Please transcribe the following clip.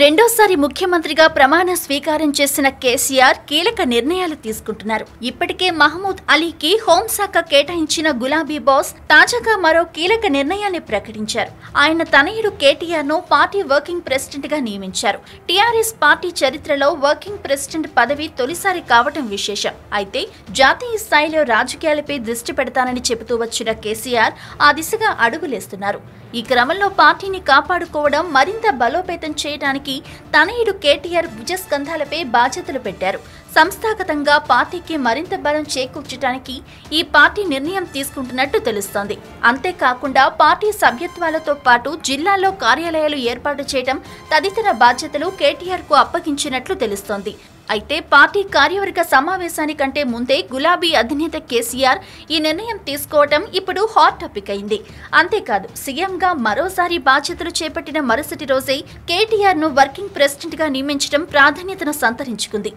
రెండోసారి ముఖ్యమంత్రిగా ప్రమాణ స్వీకారం చేసిన కేసీఆర్ కీలక నిర్ణయాలు తీసుకుంటున్నారు. ఇప్పటికే మహమూద్ అలీకి హోంశాఖ కేటాయించిన గులాబీ బాస్ తాజాగా మరో కీలక నిర్ణయాన్ని ప్రకటించారు. ఆయన తనయుడు కేటీఆర్ను పార్టీ వర్కింగ్ ప్రెసిడెంట్గా నియమించారు. టీఆర్ఎస్ పార్టీ చరిత్రలో వర్కింగ్ ప్రెసిడెంట్ పదవి తొలిసారి కావటం విశేషం. అయితే జాతీయ స్థాయిలో రాజకీయాలపై దృష్టి పెడతానని చెబుతూ వచ్చిన కేసీఆర్ ఆ దిశగా అడుగులేస్తున్నారు. ఈ క్రమంలో పార్టీని కాపాడుకోవడం మరింత బలోపేతం చేయడానికి తనయుడు కేటీఆర్ భుజస్కంధాలపై బాధ్యతలు పెట్టారు. సంస్థాగతంగా పార్టీకి మరింత బలం చేకూర్చడానికి ఈ పార్టీ నిర్ణయం తీసుకుంటున్నట్టు తెలుస్తోంది. అంతేకాకుండా పార్టీ సభ్యత్వాలతో పాటు జిల్లాల్లో కార్యాలయాలు ఏర్పాటు చేయడం తదితర బాధ్యతలు కేటీఆర్కు అప్పగించినట్లు తెలుస్తోంది. అయితే పార్టీ కార్యవర్గ సమావేశానికంటే ముందే గులాబీ అధినేత కేసీఆర్ ఈ నిర్ణయం తీసుకోవటం ఇప్పుడు హాట్ టాపిక్ అయింది. అంతేకాదు సీఎంగా మరోసారి బాధ్యతలు చేపట్టిన మరుసటి రోజే కేటీఆర్ను వర్కింగ్ ప్రెసిడెంట్గా నియమించడం ప్రాధాన్యతను సంతరించుకుంది.